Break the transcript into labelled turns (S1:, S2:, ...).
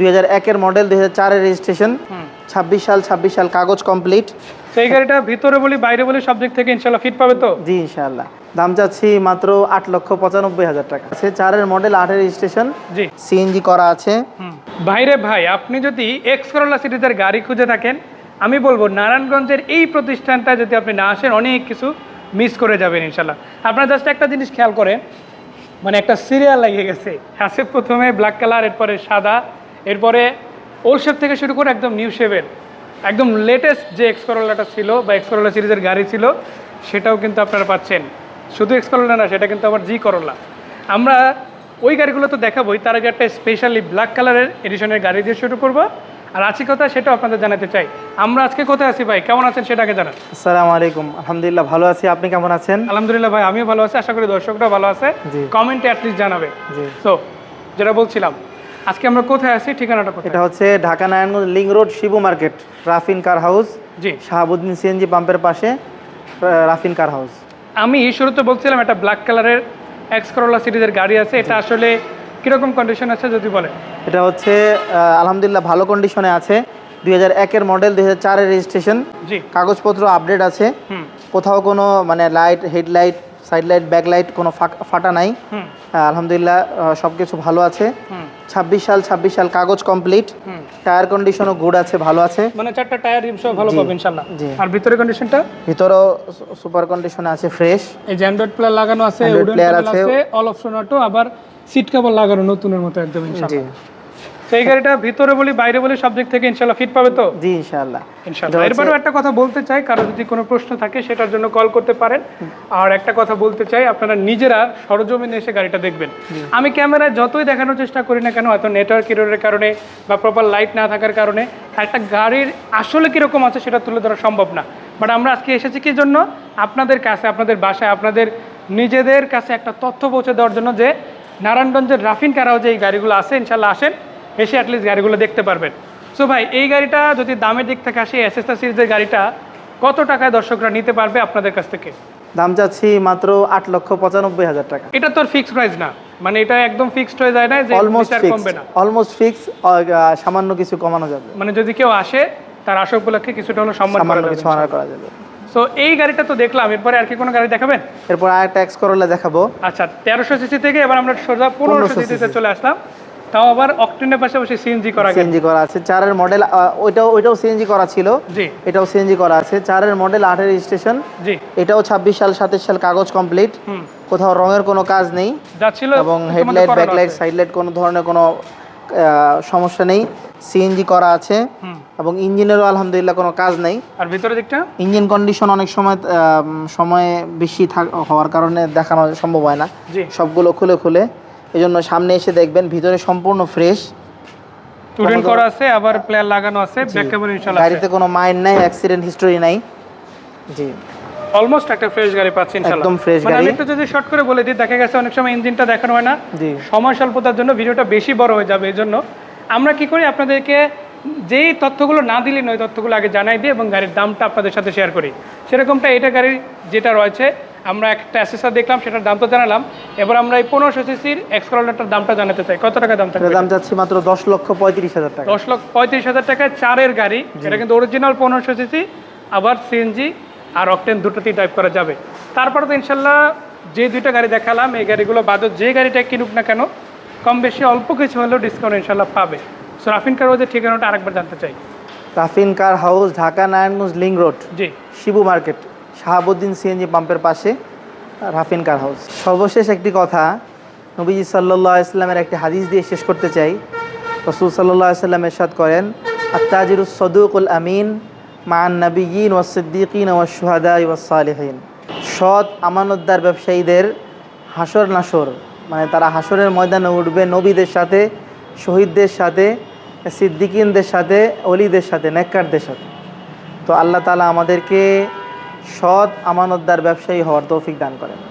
S1: দুই হাজার একের মডেল দুই হাজার চারের রেজিস্ট্রেশন ছাব্বিশ সাল ছাব্বিশ সাল কাগজ কমপ্লিট
S2: এই গাড়িটা ভিতরে বলি বাইরে বলি সব দিক থেকে ইনশাল্লাহ ফিট পাবে তো?
S1: জি ইনশাআল্লাহ দাম চাচ্ছি মাত্র আট লক্ষ পঁচানব্বই হাজার টাকা। সে চারের মডেল আটের রেজিস্ট্রেশন
S2: জি।
S1: সিএনজি করা আছে।
S2: ভাইরে ভাই আপনি যদি এক্স করোলা সিরিজের গাড়ি খুঁজে থাকেন আমি বলব নারায়ণগঞ্জের এই প্রতিষ্ঠানটা যদি আপনি না আসেন অনেক কিছু মিস করে যাবেন ইনশাল্লাহ। আপনারা জাস্ট একটা জিনিস খেয়াল করেন মানে একটা সিরিয়াল লাগিয়ে গেছে। আছে প্রথমে ব্ল্যাক কালার এরপরে সাদা। এরপরে ওল্ড শেপ থেকে শুরু করে একদম নিউ শেপের একদম লেটেস্ট যে এক্স করোলাটা ছিল বা এক্স করোলা সিরিজের গাড়ি ছিল সেটাও কিন্তু আপনারা পাচ্ছেন। শুধু এক্স করোলা না সেটা কিন্তু আবার জি করোলা আমরা ওই গাড়িগুলো তো দেখাবোই তার আগে একটা স্পেশালি ব্ল্যাক কালারের এডিশনের গাড়ি দিয়ে শুরু করব। আর আছি কথা সেটাও আপনাদের জানাতে চাই। আমরা আজকে কোথায় আছি ভাই? কেমন আছেন সেটাকে জানান।
S1: আসসালামু আলাইকুম। আলহামদুলিল্লাহ ভালো আছি। আপনি কেমন আছেন?
S2: আলহামদুলিল্লাহ ভাই আমিও ভালো আছি। আশা করি দর্শকরা ভালো আছে।
S1: জি।
S2: কমেন্টে অ্যাটলিস্ট জানাবে।
S1: জি।
S2: তো যেটা বলছিলাম আজকে আমরা কোথায় আছি? ঠিকানাটা কোথায়?
S1: এটা হচ্ছে Dhaka Narayanganj link road Shibu market Rafin car house.
S2: জি।
S1: শাহাবুদ্দিন সিএনজি পাম্পের পাশে রাফিন কার হাউস।
S2: আমি শুরুতে বলছিলাম একটা ব্ল্যাক কালারের এক্স করোলা সিরিজের গাড়ি আছে। এটা আসলে কীরকম কন্ডিশন আছে যদি বলেন
S1: এটা হচ্ছে আলহামদুলিল্লাহ ভালো কন্ডিশনে আছে। দুই হাজার একের মডেল দুই হাজার চারের রেজিস্ট্রেশন
S2: জি।
S1: কাগজপত্র আপডেট আছে। কোথাও কোনো মানে light headlight side light back light কোনো ফাটা নাই। আলহামদুলিল্লাহ সব কিছু ভালো আছে।
S2: হুম।
S1: ছাব্বিশ সাল ছাব্বিশ সাল কাগজ কমপ্লিট
S2: হুম।
S1: টায়ার কন্ডিশনও গুড আছে ভালো আছে।
S2: মানে চারটা টায়ার রিমসও ভালো পাবেন
S1: ইনশাআল্লাহ।
S2: আর ভিতরে কন্ডিশনটা
S1: ভিতরও সুপার কন্ডিশনে আছে ফ্রেশ
S2: এই যে অ্যান্ড্রয়েড প্লেয়ার লাগানো আছে উডেন প্লাগ
S1: আছে।
S2: আছে অল অপশন অটো আবার সিট কভার লাগানো নতুনের মতো একদম ইনশাআল্লাহ। তো এই গাড়িটা ভিতরে বলি বাইরে বলি সব দিক থেকে ইনশাআল্লাহ ফিট পাবে তো?
S1: জি
S2: এরপরেও একটা কথা বলতে চাই কারও যদি কোনো প্রশ্ন থাকে সেটার জন্য কল করতে পারেন। আর একটা কথা বলতে চাই আপনারা নিজেরা সরজমিনে এসে গাড়িটা দেখবেন। আমি ক্যামেরায় যতই দেখানোর চেষ্টা করি না কেন হয়তো নেটওয়ার্ক এররের কারণে বা প্রপার লাইট না থাকার কারণে একটা গাড়ির আসলে কীরকম আছে সেটা তুলে ধরা সম্ভব না। বাট আমরা আজকে এসেছি কি জন্য? আপনাদের কাছে আপনাদের বাসায় আপনাদের নিজেদের কাছে একটা তথ্য পৌঁছে দেওয়ার জন্য যে নারায়ণগঞ্জের রাফিন কারাও যে এই গাড়িগুলো আছে ইনশাল্লাহ আসেন। এসে অ্যাটলিস্ট গাড়িগুলো দেখতে পারবেন। সো ভাই এই গাড়িটা যদি দামের দিক থেকে আসে এসএসটা সিরিজের গাড়িটা কত টাকায় দর্শকরা নিতে পারবে আপনাদের কাছ থেকে?
S1: দাম চাচ্ছি মাত্র আট লক্ষ পঁচানব্বই হাজার টাকা।
S2: এটা তো ফিক্সড প্রাইস না। মানে এটা একদম ফিক্সড হয়ে যায় না যে
S1: অলমোস্ট
S2: কমবে না।
S1: অলমোস্ট ফিক্স সামান্য কিছু কমানো যাবে।
S2: মানে যদি কেউ আসে তার আসা উপলক্ষে কিছুটা হলো সম্মান করা যাবে
S1: কিছু অনার করা যাবে।
S2: সো এই গাড়িটা তো দেখলাম। এরপরে আর কি কোনো গাড়ি দেখাবেন?
S1: এরপর আর একটা এক্স করলে দেখাবো।
S2: আচ্ছা তেরোশো সিসি থেকে এবার আমরা সোজা পনেরোশো
S1: 1500
S2: সিসিতে চলে আসলাম। তাও আবার অকটেনের পাশাপাশি সিএনজি করা
S1: সিএনজি করা আছে। চারের মডেল ওইটাও ওইটাও সিএনজি করা ছিল।
S2: জি।
S1: এটাও সিএনজি করা আছে। চারের মডেল আটের রেজিস্ট্রেশন
S2: জি।
S1: এটাও ছাব্বিশ সাল সাতাশ সাল কাগজ কমপ্লিট কোথাও রঙের কোনো কাজ নেই।
S2: যা ছিল
S1: এবং হেডলাইট ব্যাকলাইট
S2: আছে।
S1: সাইড লাইট কোনো ধরনের কোনো সমস্যা নেই। সিএনজি করা আছে। এবং ইঞ্জিনেরও আলহামদুলিল্লাহ কোনো কাজ নেই।
S2: আর ভিতরের দিকটা?
S1: ইঞ্জিন কন্ডিশন অনেক সময় সময় বেশি হওয়ার কারণে দেখানো সম্ভব হয় না। সবগুলো খুলে খুলে। এই জন্য সামনে এসে দেখবেন ভিতরে সম্পূর্ণ ফ্রেশ
S2: স্টুডেন্ট করা আছে আবার প্লেয়ার লাগানো আছে ব্যাক ক্যামেরা ইনশাআল্লাহ
S1: গাড়িতে কোনো মাইন্ড নাই অ্যাক্সিডেন্ট হিস্টোরি নাই। জি।
S2: অলমোস্ট একটা ফ্রেশ গাড়ি পাচ্ছি ইনশাআল্লাহ।
S1: একদম fresh
S2: মানে আমি একটু যদি শর্ট করে বলে দিই দেখা গেছে অনেক সময় ইঞ্জিনটা দেখানো হয় না।
S1: জি।
S2: সময় স্বল্পতার জন্য ভিডিওটা বেশি বড় হয়ে যাবে এই জন্য আমরা কি করি আপনাদেরকে যেই তথ্যগুলো না দিলে নয় তথ্যগুলো আগে জানাই দিই এবং গাড়ির দামটা আপনাদের সাথে শেয়ার করি। সেরকমটা এটা গাড়ির যেটা রয়েছে আমরা একটা অ্যাসেসার দেখলাম সেটার দাম তো জানালাম। এবার আমরা এই পনেরোশো সিসির এক্সকলারটার দামটা জানাতে চাই। কত টাকা দাম থাকবে
S1: দাম যাচ্ছে মাত্র দশ লক্ষ পঁয়ত্রিশ হাজার টাকা।
S2: দশ লক্ষ পঁয়ত্রিশ হাজার টাকায় চারের গাড়ি। এটা কিন্তু অরিজিনাল পনেরোশো সিসি আবার সিএনজি আর অকটেন দুটোতেই টাইপ করা যাবে। তারপরে তো ইনশাল্লাহ যে দুইটা গাড়ি দেখালাম এই গাড়িগুলো বাদও যে গাড়িটা কিনুক না কেন কম বেশি অল্প কিছু হলেও ডিসকাউন্ট ইনশাল্লাহ পাবে। সো রাফিন কারওয়াজের ঠিকানাটা আরেকবার জানতে চাই।
S1: Rafin car house Dhaka Narayanganj link road
S2: জি।
S1: শিবু মার্কেট শাহাবুদ্দিন সিএনজি পাম্পের পাশে রাফিন কার হাউস। সর্বশেষ একটি কথা, নবীজি সাল্লাহ ইসলামের একটি হাদিস দিয়ে শেষ করতে চাই। রসুল সাল্লাহ ইসলাম এরশাদ করেন আত্তাজিরুস সদুকুল আমিন মান নবীন ওয়া সিদ্দিকিন ওয়া সুহাদা ওয়াসালিহীন সৎ, আমানতদার ব্যবসায়ীদের হাসর নাসর মানে তারা হাসরের ময়দানে উঠবে নবীদের সাথে, শহীদদের সাথে, সিদ্দিকিনদের সাথে, অলিদের সাথে, নেককারদের সাথে। তো আল্লাহ তালা আমাদেরকে সৎ আমানতদার ব্যবসায়ী হওয়ার তৌফিক দান করেন।